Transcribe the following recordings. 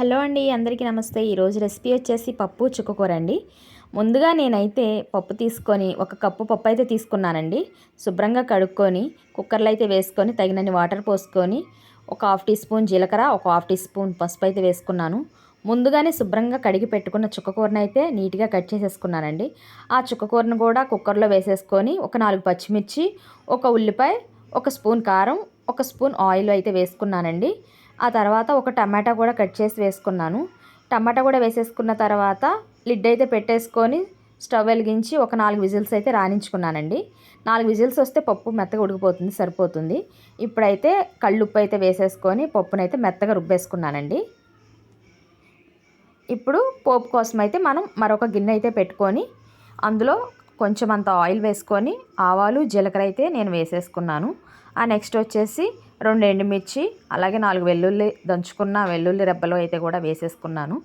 Hello అండి అందరికీ నమస్తే. ఈరోజు రెసిపీ వచ్చేసి పప్పు చుక్కకూర అండి. ముందుగా నేనైతే పప్పు తీసుకొని ఒక కప్పు పప్పు అయితే తీసుకున్నానండి. శుభ్రంగా కడుక్కొని కుక్కర్లో అయితే వేసుకొని తగినన్ని వాటర్ పోసుకొని ఒక హాఫ్ టీ స్పూన్ జీలకర్ర ఒక హాఫ్ టీ స్పూన్ పసుపు అయితే వేసుకున్నాను. ముందుగానే శుభ్రంగా కడిగి పెట్టుకున్న చుక్కకూరను అయితే నీట్గా కట్ చేసేసుకున్నానండి. ఆ చుక్కకూరను కూడా కుక్కర్లో వేసేసుకొని ఒక నాలుగు పచ్చిమిర్చి ఒక ఉల్లిపాయ ఒక స్పూన్ కారం ఒక స్పూన్ ఆయిల్ అయితే వేసుకున్నానండి. ఆ తర్వాత ఒక టమాటా కూడా కట్ చేసి వేసుకున్నాను. టమాటా కూడా వేసేసుకున్న తర్వాత లిడ్ అయితే పెట్టేసుకొని స్టవ్ వెలిగించి ఒక నాలుగు విజిల్స్ అయితే రాణించుకున్నానండి. నాలుగు విజిల్స్ వస్తే పప్పు మెత్తగా ఉడికిపోతుంది సరిపోతుంది. ఇప్పుడైతే కళ్ళుప్పు అయితే వేసేసుకొని పప్పునైతే మెత్తగా రుబ్బేసుకున్నానండి. ఇప్పుడు పోపు కోసం అయితే మనం మరొక గిన్నె అయితే పెట్టుకొని అందులో కొంచెం అంత ఆయిల్ వేసుకొని ఆవాలు జీలకర్ర అయితే నేను వేసేసుకున్నాను. ఆ నెక్స్ట్ వచ్చేసి రెండు ఎండుమిర్చి అలాగే నాలుగు వెల్లుల్లి దంచుకున్న వెల్లుల్లి రెబ్బలు అయితే కూడా వేసేసుకున్నాను.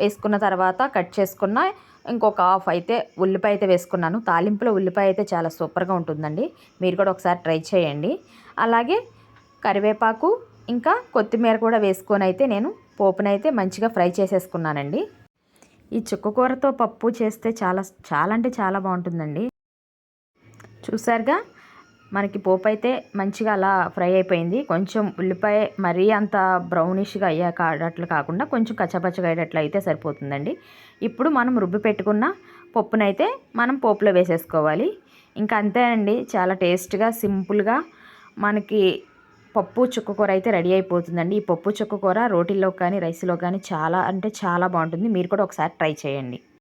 వేసుకున్న తర్వాత కట్ చేసుకున్న ఇంకొక హాఫ్ అయితే ఉల్లిపాయ అయితే వేసుకున్నాను. తాలింపులో ఉల్లిపాయ అయితే చాలా సూపర్గా ఉంటుందండి. మీరు కూడా ఒకసారి ట్రై చేయండి. అలాగే కరివేపాకు ఇంకా కొత్తిమీర కూడా వేసుకొని అయితే నేను పోపునైతే మంచిగా ఫ్రై చేసేసుకున్నానండి. ఈ చుక్కకూరతో పప్పు చేస్తే చాలా చాలా అంటే చాలా బాగుంటుందండి. చూసారుగా? మనకి పోపు అయితే మంచిగా అలా ఫ్రై అయిపోయింది. కొంచెం ఉల్లిపాయ మరీ అంత బ్రౌనిష్గా అయ్యాక అట్లా కాకుండా కొంచెం కచ్చపచ్చగా అయ్యేటట్లు అయితే సరిపోతుందండి. ఇప్పుడు మనం రుబ్బి పెట్టుకున్న పప్పునైతే మనం పోపులో వేసేసుకోవాలి. ఇంకా అంతే అండి. చాలా టేస్ట్గా సింపుల్గా మనకి పప్పు చుక్కకూర అయితే రెడీ అయిపోతుందండి. ఈ పప్పు చుక్కకూర రోటీల్లో కానీ రైస్లో కానీ చాలా అంటే చాలా బాగుంటుంది. మీరు కూడా ఒకసారి ట్రై చేయండి.